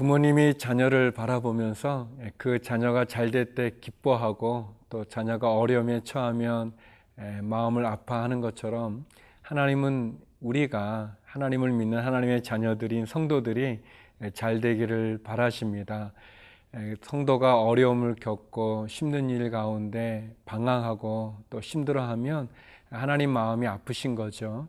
부모님이 자녀를 바라보면서 그 자녀가 잘 될 때 기뻐하고 또 자녀가 어려움에 처하면 마음을 아파하는 것처럼 하나님은 우리가 하나님을 믿는 하나님의 자녀들인 성도들이 잘 되기를 바라십니다. 성도가 어려움을 겪고 힘든 일 가운데 방황하고 또 힘들어하면 하나님 마음이 아프신 거죠.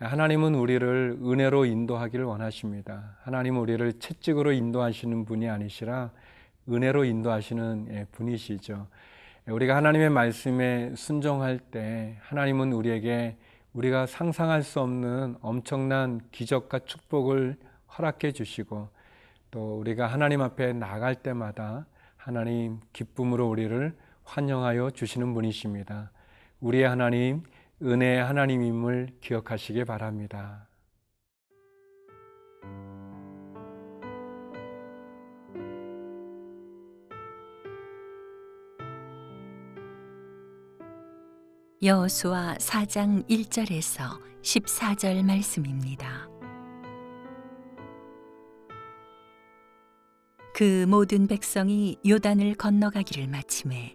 하나님은 우리를 은혜로 인도하기를 원하십니다. 하나님은 우리를 채찍으로 인도하시는 분이 아니시라 은혜로 인도하시는 분이시죠. 우리가 하나님의 말씀에 순종할 때 하나님은 우리에게 우리가 상상할 수 없는 엄청난 기적과 축복을 허락해 주시고 또 우리가 하나님 앞에 나갈 때마다 하나님 기쁨으로 우리를 환영하여 주시는 분이십니다. 우리의 하나님 은혜의 하나님임을 기억하시기 바랍니다. 여호수아 4장 1절에서 14절 말씀입니다. 그 모든 백성이 요단을 건너가기를 마침에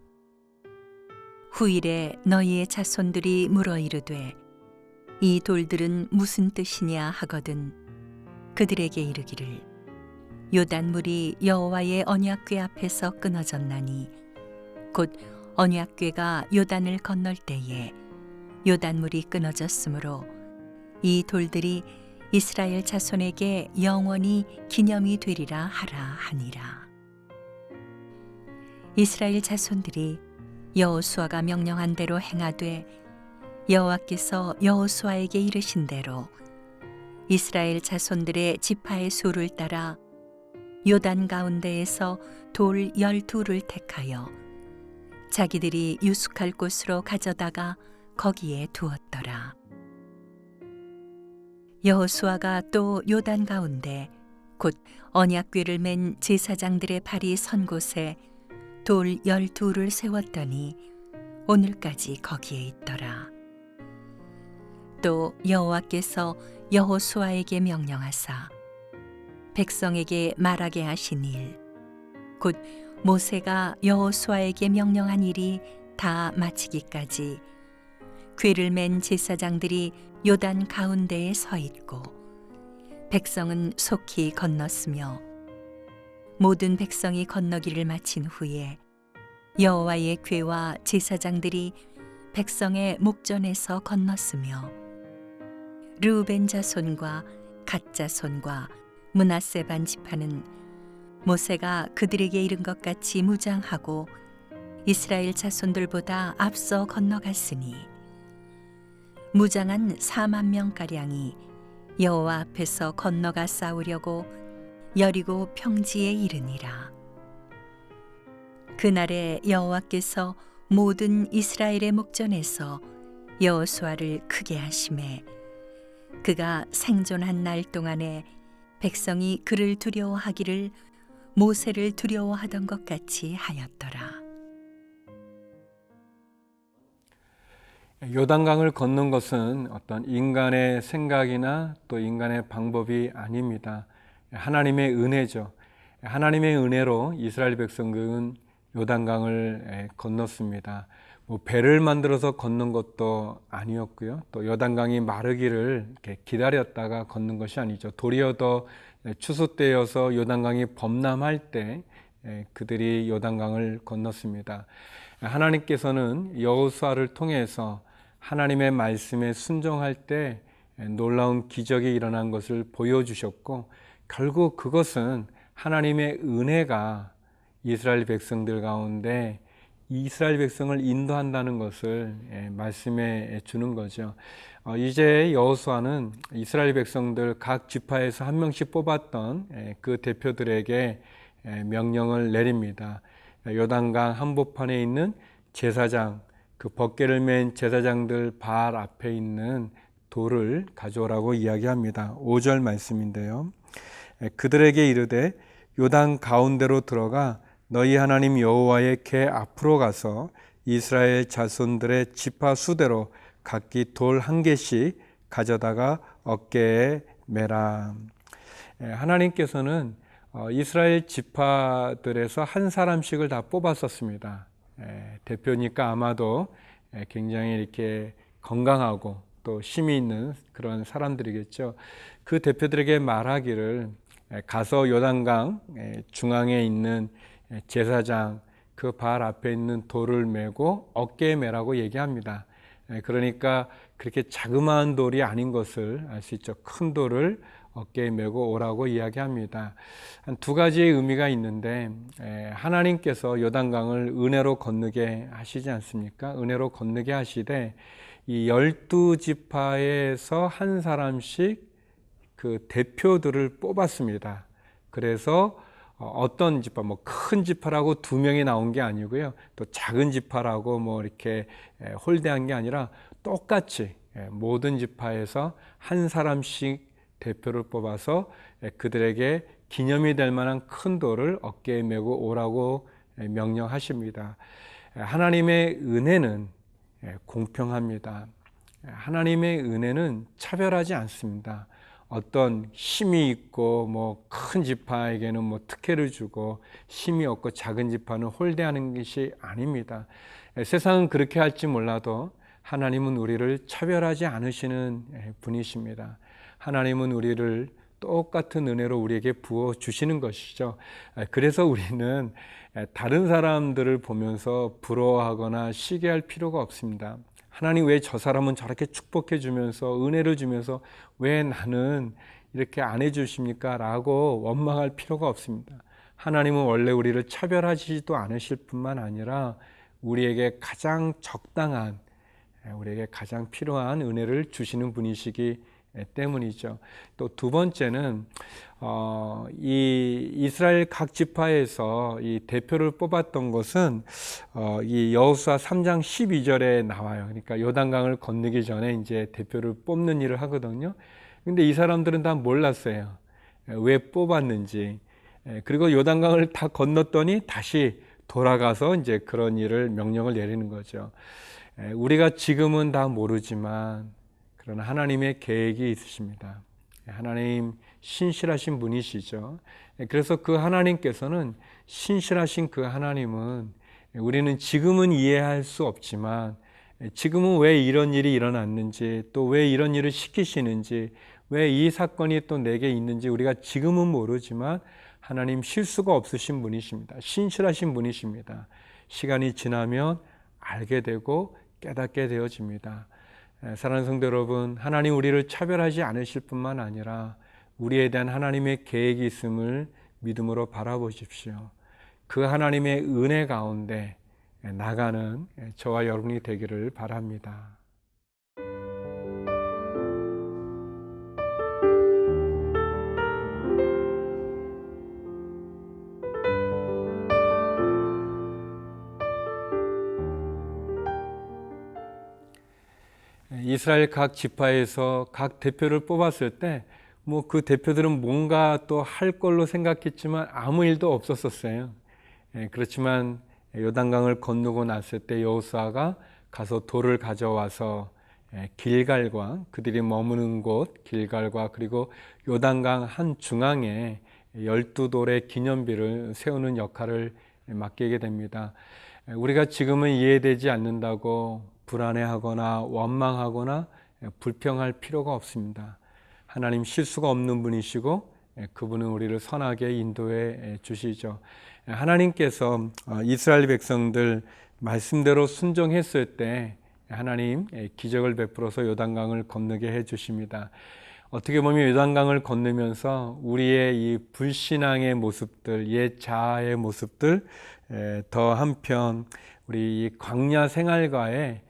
후일에 너희의 자손들이 물어 이르되 이 돌들은 무슨 뜻이냐? 하거든 그들에게 이르기를 요단물이 여호와의 언약궤 앞에서 끊어졌나니 곧 언약궤가 요단을 건널 때에 요단물이 끊어졌으므로 이 돌들이 이스라엘 자손에게 영원히 기념이 되리라 하라 하니라. 이스라엘 자손들이 여호수아가 명령한 대로 행하되 여호와께서 여호수아에게 이르신 대로 이스라엘 자손들의 지파의 수를 따라 요단 가운데에서 돌 열두를 택하여 자기들이 유숙할 곳으로 가져다가 거기에 두었더라. 여호수아가 또 요단 가운데 곧 언약궤를 맨 제사장들의 발이 선 곳에 돌 열두를 세웠더니 오늘까지 거기에 있더라. 또 여호와께서 여호수아에게 명령하사 백성에게 말하게 하신 일, 곧 모세가 여호수아에게 명령한 일이 다 마치기까지 궤를 맨 제사장들이 요단 가운데에 서 있고 백성은 속히 건넜으며 모든 백성이 건너기를 마친 후에 여호와의 궤와 제사장들이 백성의 목전에서 건넜으며 르우벤 자손과 갓 자손과 문하세 반 지파는 모세가 그들에게 이른 것 같이 무장하고 이스라엘 자손들보다 앞서 건너갔으니 무장한 4만 명 가량이 여호와 앞에서 건너가 싸우려고 여리고 평지에 이르니라. 그날에 여호와께서 모든 이스라엘의 목전에서 여호수아를 크게 하심에 그가 생존한 날 동안에 백성이 그를 두려워하기를 모세를 두려워하던 것 같이 하였더라. 요단강을 걷는 것은 어떤 인간의 생각이나 또 인간의 방법이 아닙니다. 하나님의 은혜죠. 하나님의 은혜로 이스라엘 백성은 요단강을 건넜습니다. 뭐 배를 만들어서 걷는 것도 아니었고요. 또 요단강이 마르기를 기다렸다가 걷는 것이 아니죠. 도리어 더 추수 때여서 요단강이 범람할 때 예, 그들이 요단강을 건넜습니다. 하나님께서는 여호수아를 통해서 하나님의 말씀에 순종할 때 놀라운 기적이 일어난 것을 보여주셨고 결국 그것은 하나님의 은혜가 이스라엘 백성들 가운데 이스라엘 백성을 인도한다는 것을 예, 말씀해 주는 거죠. 어, 이제 여호수아는 이스라엘 백성들 각 지파에서 한 명씩 뽑았던 예, 그 대표들에게 예, 명령을 내립니다. 요단강 한복판에 있는 제사장 그 벗개를 맨 제사장들 발 앞에 있는 돌을 가져오라고 이야기합니다. 5절 말씀인데요. 예, 그들에게 이르되 요단 가운데로 들어가 너희 하나님 여호와의 궤 앞으로 가서 이스라엘 자손들의 지파 수대로 각기 돌 한 개씩 가져다가 어깨에 매라. 예, 하나님께서는 어, 이스라엘 지파들에서 한 사람씩을 다 뽑았었습니다. 예, 대표니까 아마도 예, 굉장히 이렇게 건강하고 또 힘이 있는 그런 사람들이겠죠. 그 대표들에게 말하기를 예, 가서 요단강 예, 중앙에 있는 예, 제사장 그 발 앞에 있는 돌을 메고 어깨에 매라고 얘기합니다. 예, 그러니까 그렇게 자그마한 돌이 아닌 것을 알 수 있죠. 큰 돌을 어깨에 메고 오라고 이야기합니다. 한 두 가지의 의미가 있는데 에, 하나님께서 요단강을 은혜로 건너게 하시지 않습니까? 은혜로 건너게 하시되 이 열두 지파에서 한 사람씩 그 대표들을 뽑았습니다. 그래서 어, 어떤 지파, 뭐큰 지파라고 두 명이 나온 게 아니고요. 또 작은 지파라고 뭐 이렇게 에, 홀대한 게 아니라 똑같이 에, 모든 지파에서 한 사람씩 대표를 뽑아서 그들에게 기념이 될 만한 큰 돌을 어깨에 메고 오라고 명령하십니다. 하나님의 은혜는 공평합니다. 하나님의 은혜는 차별하지 않습니다. 어떤 힘이 있고 뭐 큰 지파에게는 뭐 특혜를 주고 힘이 없고 작은 지파는 홀대하는 것이 아닙니다. 세상은 그렇게 할지 몰라도 하나님은 우리를 차별하지 않으시는 분이십니다. 하나님은 우리를 똑같은 은혜로 우리에게 부어 주시는 것이죠. 그래서 우리는 다른 사람들을 보면서 부러워하거나 시기할 필요가 없습니다. 하나님 왜 저 사람은 저렇게 축복해 주면서 은혜를 주면서 왜 나는 이렇게 안 해주십니까? 라고 원망할 필요가 없습니다. 하나님은 원래 우리를 차별하지도 않으실 뿐만 아니라 우리에게 가장 적당한, 우리에게 가장 필요한 은혜를 주시는 분이시기 때문이죠. 또 두 번째는 어, 이 이스라엘 각 지파에서 이 대표를 뽑았던 것은 어, 이 여호수아 3장 12절에 나와요. 그러니까 요단강을 건너기 전에 이제 대표를 뽑는 일을 하거든요. 근데 이 사람들은 다 몰랐어요. 왜 뽑았는지. 그리고 요단강을 다 건넜더니 다시 돌아가서 이제 그런 일을 명령을 내리는 거죠. 우리가 지금은 다 모르지만 그러나 하나님의 계획이 있으십니다. 하나님 신실하신 분이시죠. 그래서 그 하나님께서는 신실하신 그 하나님은 우리는 지금은 이해할 수 없지만 지금은 왜 이런 일이 일어났는지 또 왜 이런 일을 시키시는지 왜 이 사건이 또 내게 있는지 우리가 지금은 모르지만 하나님 실수가 없으신 분이십니다. 신실하신 분이십니다. 시간이 지나면 알게 되고 깨닫게 되어집니다. 사랑하는 성도 여러분, 하나님 우리를 차별하지 않으실 뿐만 아니라 우리에 대한 하나님의 계획이 있음을 믿음으로 바라보십시오. 그 하나님의 은혜 가운데 나가는 저와 여러분이 되기를 바랍니다. 이스라엘 각 지파에서 각 대표를 뽑았을 때 뭐 그 대표들은 뭔가 또 할 걸로 생각했지만 아무 일도 없었었어요. 예, 그렇지만 요단강을 건너고 났을 때 여호수아가 가서 돌을 가져와서 예, 길갈과 그들이 머무는 곳 길갈과 그리고 요단강 한 중앙에 열두 돌의 기념비를 세우는 역할을 맡기게 됩니다. 예, 우리가 지금은 이해되지 않는다고 불안해하거나 원망하거나 불평할 필요가 없습니다. 하나님 실수가 없는 분이시고 예, 그분은 우리를 선하게 인도해 예, 주시죠. 예, 하나님께서 어, 이스라엘 백성들 말씀대로 순종했을 때 하나님 예, 기적을 베풀어서 요단강을 건너게 해 주십니다. 어떻게 보면 요단강을 건너면서 우리의 이 불신앙의 모습들, 옛 자아의 모습들, 에, 더 한편 우리 이 광야 생활과의 에,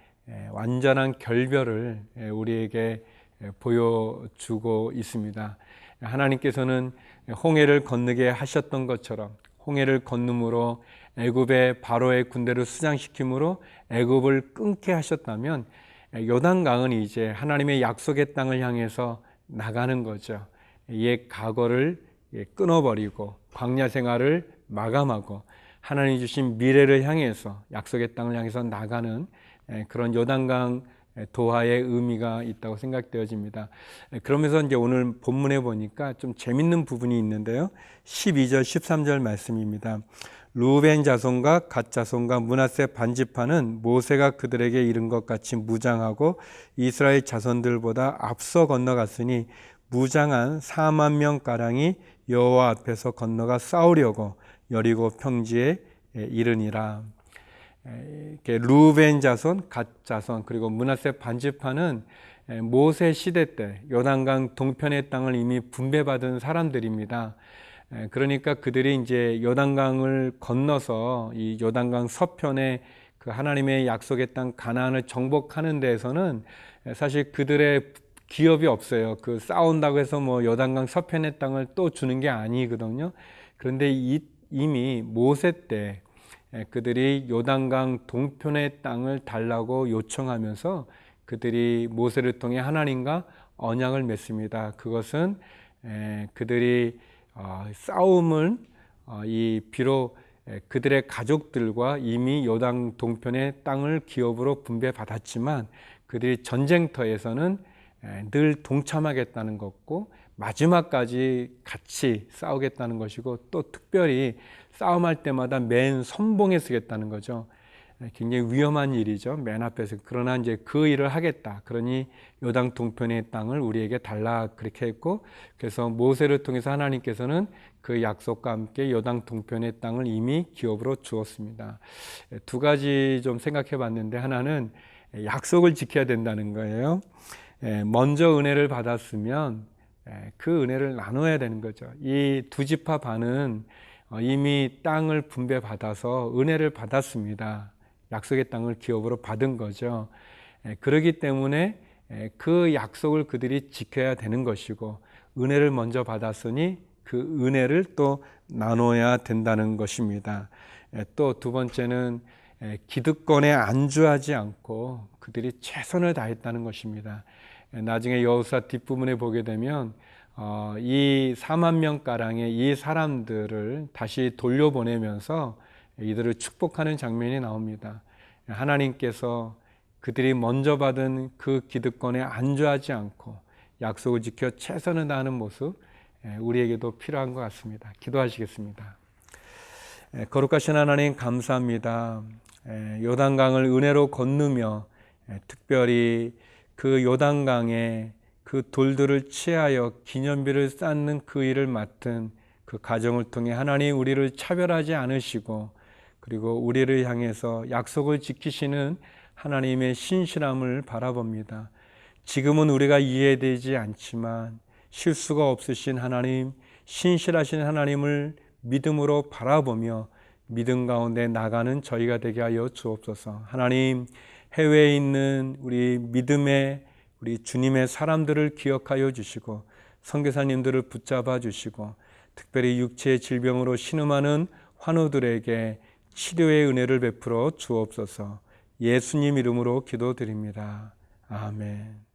완전한 결별을 에, 우리에게 에, 보여주고 있습니다. 하나님께서는 홍해를 건너게 하셨던 것처럼 홍해를 건너므로 애굽의 바로의 군대를 수장시킴으로 애굽을 끊게 하셨다면 요단강은 이제 하나님의 약속의 땅을 향해서 나가는 거죠. 옛 과거를 예, 끊어버리고 광야 생활을 마감하고 하나님 주신 미래를 향해서 약속의 땅을 향해서 나가는 예, 그런 요단강 도하의 의미가 있다고 생각되어집니다. 예, 그러면서 이제 오늘 본문에 보니까 좀 재밌는 부분이 있는데요. 12절, 13절 말씀입니다. 루벤 자손과 갓 자손과 문하세 반지파는 모세가 그들에게 이른 것 같이 무장하고 이스라엘 자손들보다 앞서 건너갔으니 무장한 4만 명 가량이 여호와 앞에서 건너가 싸우려고 여리고 평지에 이르니라. 이렇게 루벤 자손, 갓 자손 그리고 문하세 반지파는 모세 시대 때 요단강 동편의 땅을 이미 분배받은 사람들입니다. 에, 그러니까 그들이 이제 요단강을 건너서 이 요단강 서편에 그 하나님의 약속의 땅 가나안을 정복하는 데에서는 사실 그들의 기업이 없어요. 그 싸운다고 해서 뭐 요단강 서편의 땅을 또 주는 게 아니거든요. 그런데 이, 이미 모세 때 에, 그들이 요단강 동편의 땅을 달라고 요청하면서 그들이 모세를 통해 하나님과 언약을 맺습니다. 그것은 에, 그들이 어, 싸움을 어, 이 비록 그들의 가족들과 이미 요당 동편의 땅을 기업으로 분배받았지만 그들이 전쟁터에서는 늘 동참하겠다는 것고 마지막까지 같이 싸우겠다는 것이고 또 특별히 싸움할 때마다 맨 선봉에 서겠다는 거죠. 굉장히 위험한 일이죠. 맨 앞에서. 그러나 이제 그 일을 하겠다. 그러니 요당 동편의 땅을 우리에게 달라 그렇게 했고 그래서 모세를 통해서 하나님께서는 그 약속과 함께 요당 동편의 땅을 이미 기업으로 주었습니다. 두 가지 좀 생각해 봤는데 하나는 약속을 지켜야 된다는 거예요. 먼저 은혜를 받았으면 그 은혜를 나눠야 되는 거죠. 이 두 지파 반은 이미 땅을 분배받아서 은혜를 받았습니다. 약속의 땅을 기업으로 받은 거죠. 그러기 때문에 그 약속을 그들이 지켜야 되는 것이고 은혜를 먼저 받았으니 그 은혜를 또 나눠야 된다는 것입니다. 또 두 번째는 기득권에 안주하지 않고 그들이 최선을 다했다는 것입니다. 나중에 여호사 뒷부분에 보게 되면 어, 이 4만 명 가량의 이 사람들을 다시 돌려보내면서 이들을 축복하는 장면이 나옵니다. 하나님께서 그들이 먼저 받은 그 기득권에 안주하지 않고 약속을 지켜 최선을 다하는 모습 우리에게도 필요한 것 같습니다. 기도하시겠습니다. 거룩하신 하나님 감사합니다. 요단강을 은혜로 건너며 특별히 그 요단강에 그 돌들을 취하여 기념비를 쌓는 그 일을 맡은 그 가정을 통해 하나님 우리를 차별하지 않으시고 그리고 우리를 향해서 약속을 지키시는 하나님의 신실함을 바라봅니다. 지금은 우리가 이해되지 않지만 실수가 없으신 하나님, 신실하신 하나님을 믿음으로 바라보며 믿음 가운데 나가는 저희가 되게 하여 주옵소서. 하나님, 해외에 있는 우리 믿음의 우리 주님의 사람들을 기억하여 주시고 선교사님들을 붙잡아 주시고 특별히 육체의 질병으로 신음하는 환우들에게 치료의 은혜를 베풀어 주옵소서. 예수님 이름으로 기도드립니다. 아멘.